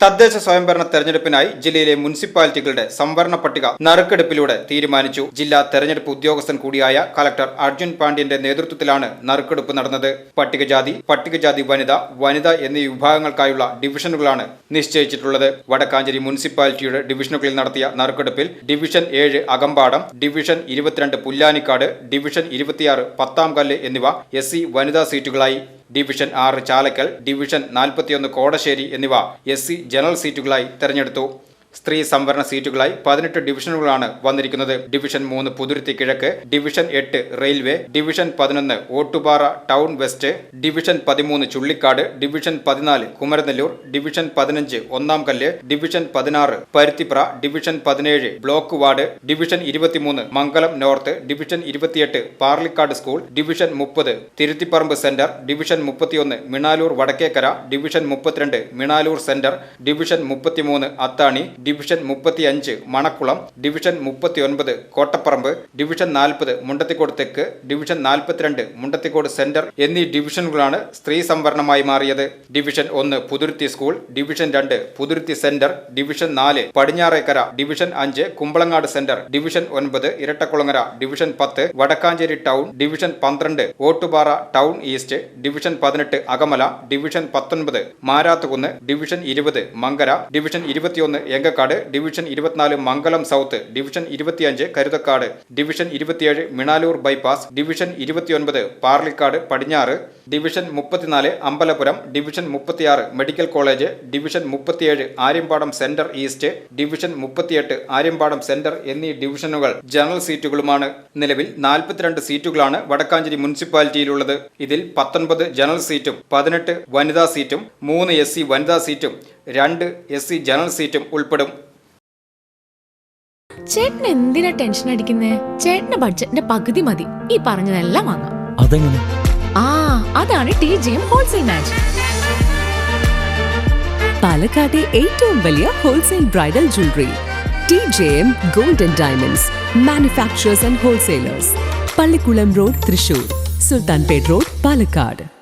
തദ്ദേശ സ്വയംഭരണ തെരഞ്ഞെടുപ്പിനായി ജില്ലയിലെ മുനിസിപ്പാലിറ്റികളുടെ സംവരണ പട്ടിക നറുക്കെടുപ്പിലൂടെ തീരുമാനിച്ചു. ജില്ലാ തെരഞ്ഞെടുപ്പ് ഉദ്യോഗസ്ഥൻ കൂടിയായ കലക്ടർ അർജുൻ പാണ്ഡ്യന്റെ നേതൃത്വത്തിലാണ് നറുക്കെടുപ്പ് നടന്നത്. പട്ടികജാതി പട്ടികജാതി വനിത വനിത എന്നീ വിഭാഗങ്ങൾക്കായുള്ള ഡിവിഷനുകളാണ് നിശ്ചയിച്ചിട്ടുള്ളത്. വടക്കാഞ്ചേരി മുനിസിപ്പാലിറ്റിയുടെ ഡിവിഷനുകളിൽ നടത്തിയ നറുക്കെടുപ്പിൽ ഡിവിഷൻ ഏഴ് അകമ്പാടം ഡിവിഷൻ ഇരുപത്തിരണ്ട് പുല്ലാനിക്കാട് ഡിവിഷൻ ഇരുപത്തിയാറ് പത്താം കല്ല് എന്നിവ എസ് വനിതാ സീറ്റുകളായി ഡിവിഷൻ ആറ് ചാലക്കൽ ഡിവിഷൻ നാൽപ്പത്തിയൊന്ന് കോടശ്ശേരി എന്നിവ എസ് ജനറൽ സീറ്റുകളായി തെരഞ്ഞെടുത്തു. സ്ത്രീ സംവരണ സീറ്റുകളായി പതിനെട്ട് ഡിവിഷനുകളാണ് വന്നിരിക്കുന്നത്. ഡിവിഷൻ മൂന്ന് പുതുരുത്തി കിഴക്ക് ഡിവിഷൻ എട്ട് റെയിൽവേ ഡിവിഷൻ പതിനൊന്ന് ഓട്ടുപാറ ടൗൺ വെസ്റ്റ് ഡിവിഷൻ പതിമൂന്ന് ചുള്ളിക്കാട് ഡിവിഷൻ പതിനാല് കുമരനെല്ലൂർ ഡിവിഷൻ പതിനഞ്ച് ഒന്നാം കല്ല് ഡിവിഷൻ പതിനാറ് പരുത്തിപ്ര ഡിവിഷൻ പതിനേഴ് ബ്ലോക്ക് വാർഡ് ഡിവിഷൻ ഇരുപത്തിമൂന്ന് മംഗലം നോർത്ത് ഡിവിഷൻ ഇരുപത്തിയെട്ട് പാർലിക്കാട് സ്കൂൾ ഡിവിഷൻ മുപ്പത് തിരുത്തിപ്പറമ്പ് സെന്റർ ഡിവിഷൻ മുപ്പത്തിയൊന്ന് മിണാലൂർ വടക്കേക്കര ഡിവിഷൻ മുപ്പത്തിരണ്ട് മിണാലൂർ സെന്റർ ഡിവിഷൻ മുപ്പത്തിമൂന്ന് അത്താണി ഡിവിഷൻ മുപ്പത്തിയഞ്ച് മണക്കുളം ഡിവിഷൻ മുപ്പത്തിയൊൻപത് കോട്ടപ്പറമ്പ് ഡിവിഷൻ നാൽപ്പത് മുണ്ടത്തിക്കോട് തെക്ക് ഡിവിഷൻ നാൽപ്പത്തിരണ്ട് മുണ്ടത്തിക്കോട് സെന്റർ എന്നീ ഡിവിഷനുകളാണ് സ്ത്രീ സംവരണമായി മാറിയത്. ഡിവിഷൻ ഒന്ന് പുതുരുത്തി സ്കൂൾ ഡിവിഷൻ രണ്ട് പുതുരുത്തി സെന്റർ ഡിവിഷൻ നാല് പടിഞ്ഞാറേക്കര ഡിവിഷൻ അഞ്ച് കുമ്പളങ്ങാട് സെന്റർ ഡിവിഷൻ ഒൻപത് ഇരട്ടക്കുളങ്ങര ഡിവിഷൻ പത്ത് വടക്കാഞ്ചേരി ടൗൺ ഡിവിഷൻ പന്ത്രണ്ട് ഓട്ടുപാറ ടൗൺ ഈസ്റ്റ് ഡിവിഷൻ പതിനെട്ട് അകമല ഡിവിഷൻ പത്തൊൻപത് മാരാത്തുകുന്ന് ഡിവിഷൻ ഇരുപത് മങ്കര ഡിവിഷൻ ഇരുപത്തിയൊന്ന് എങ്കക്കാട് ഡിവിഷൻ ഇരുപത്തിനാല് മംഗലം സൗത്ത് ഡിവിഷൻ ഇരുപത്തിയഞ്ച് കരുതക്കാട് ഡിവിഷൻ ഇരുപത്തിയേഴ് മിണാലൂർ ബൈപ്പാസ് ഡിവിഷൻ ഇരുപത്തിയൊൻപത് പാർലിക്കാട് പടിഞ്ഞാറ് ഡിവിഷൻ മുപ്പത്തിനാല് അമ്പലപുരം ഡിവിഷൻ മുപ്പത്തിയാറ് മെഡിക്കൽ കോളേജ് ഡിവിഷൻ മുപ്പത്തിയേഴ് ആര്യമ്പാടം സെന്റർ ഈസ്റ്റ് ഡിവിഷൻ മുപ്പത്തിയെട്ട് ആര്യമ്പാടം സെന്റർ എന്നീ ഡിവിഷനുകൾ ജനറൽ സീറ്റുകളുമാണ്. നിലവിൽ നാൽപ്പത്തിരണ്ട് സീറ്റുകളാണ് വടക്കാഞ്ചേരി മുനിസിപ്പാലിറ്റിയിലുള്ളത്. ഇതിൽ പത്തൊൻപത് ജനറൽ സീറ്റും പതിനെട്ട് വനിതാ സീറ്റും മൂന്ന് എസ് സി വനിതാ സീറ്റും രണ്ട് എസ് സി ജനറൽ സീറ്റും ഉൾപ്പെടും. ചേട്ടൻ എന്തിനാ ടെൻഷൻ അടിക്കുന്നേ? ചേട്ടന്റെ ബഡ്ജറ്റിന്റെ പകുതി മതി. ഈ പറഞ്ഞതെല്ലാം വാങ്ങാം. അതെങ്ങനെ? ആ അതാണ് T G M wholesale match പാലക്കാട്ടെ ഏറ്റവും വലിയ wholesale bridal jewellery T J M gold and diamonds manufacturers and wholesalers Pallikulam road Thrissur. Sultanpet road Palakkad.